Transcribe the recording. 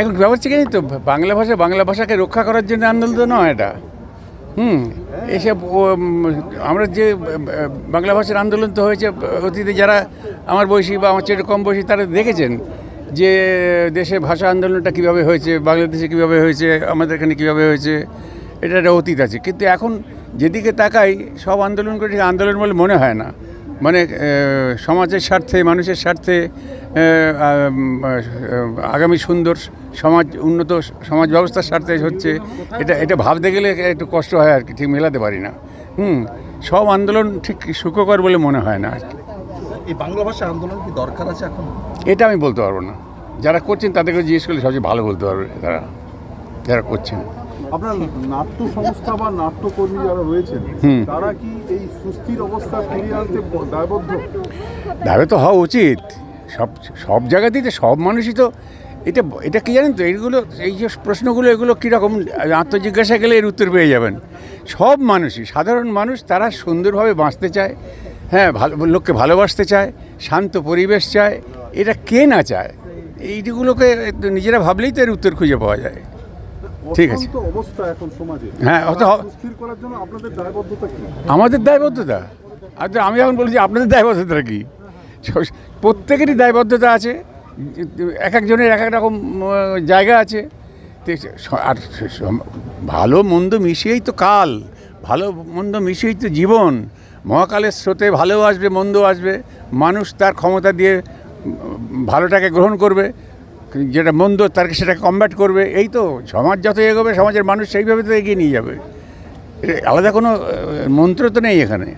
এখন ব্যাপার হচ্ছে কি তো? বাংলা ভাষা, বাংলা ভাষাকে রক্ষা করার জন্য আন্দোলন তো নয় এটা। হুম, এসব আমরা যে বাংলা ভাষার আন্দোলন তো হয়েছে, অতীতে যারা আমার বয়সী বা আমার চেয়ে কম বয়সী, তারা দেখেছেন যে, দেশে ভাষা আন্দোলনটা কীভাবে হয়েছে, বাংলাদেশে কীভাবে হয়েছে, আমাদের এখানে কীভাবে হয়েছে, এটা একটা অতীত আছে। কিন্তু এখন যেদিকে তাকাই, সব আন্দোলন করে আন্দোলন বলে মনে হয় না। মানে সমাজের স্বার্থে মানুষের স্বার্থে আগামী সুন্দর সমাজ উন্নত সমাজ ব্যবস্থার স্বার্থে হচ্ছে এটা এটা ভাবতে গেলে একটু কষ্ট হয় আর কি ঠিক মেলাতে পারি না। হুম সব আন্দোলন ঠিক সুখকর বলে মনে হয় না আর কি। এই বাংলা ভাষা আন্দোলন কি দরকার আছে এখন? এটা আমি বলতে পারব না। যারা করছেন তাদেরকে জিজ্ঞেস করলে সবচেয়ে ভালো বলতে পারবে তারা যারা করছেন। আপনার নাট্য সংস্থা বা নাট্যকর্মী যারা রয়েছেন। তারা কি এই সুস্থির অবস্থা ফিরিয়ে আনতে দায়বদ্ধ? দাবি তো হওয়া উচিত। সব সব জায়গাতেই তো সব মানুষই তো এটা এটা কি জানেন তো এইগুলো এই যে প্রশ্নগুলো এগুলো কীরকম আত্মজিজ্ঞাসা গেলে এর উত্তর পেয়ে যাবেন। সব মানুষই সাধারণ মানুষ তারা সুন্দরভাবে বাঁচতে চায় হ্যাঁ ভালো লোককে ভালোবাসতে চায় শান্ত পরিবেশ চায় এটা কে না চায়? এইগুলোকে নিজেরা ভাবলেই তো এর উত্তর খুঁজে পাওয়া যায়। ঠিক আছে। অবস্থা এখন সমাজে। হ্যাঁ, অত হ- করার জন্য আপনাদের দায়বদ্ধতা কি? আমাদের দায়বদ্ধতা? আচ্ছা আমি এখন বলছি আপনাদের দায়বদ্ধতা কি? প্রত্যেকেরই দায়বদ্ধতা আছে এক একজনের এক এক রকম জায়গা আছে। আর ভালো মন্দ মিশিয়েই তো কাল ভালো মন্দ মিশিয়েই তো জীবন। মহাকালের স্রোতে ভালো আসবে মন্দ আসবে। মানুষ তার ক্ষমতা দিয়ে ভালোটাকে গ্রহণ করবে। যেটা মন্দ তারকে সেটাকে কমব্যাট করবে। এই তো, সমাজ যত এগোবে, সমাজের মানুষ সেইভাবে তো এগিয়ে নিয়ে যাবে। আলাদা কোনো মন্ত্র তো নেই এখানে।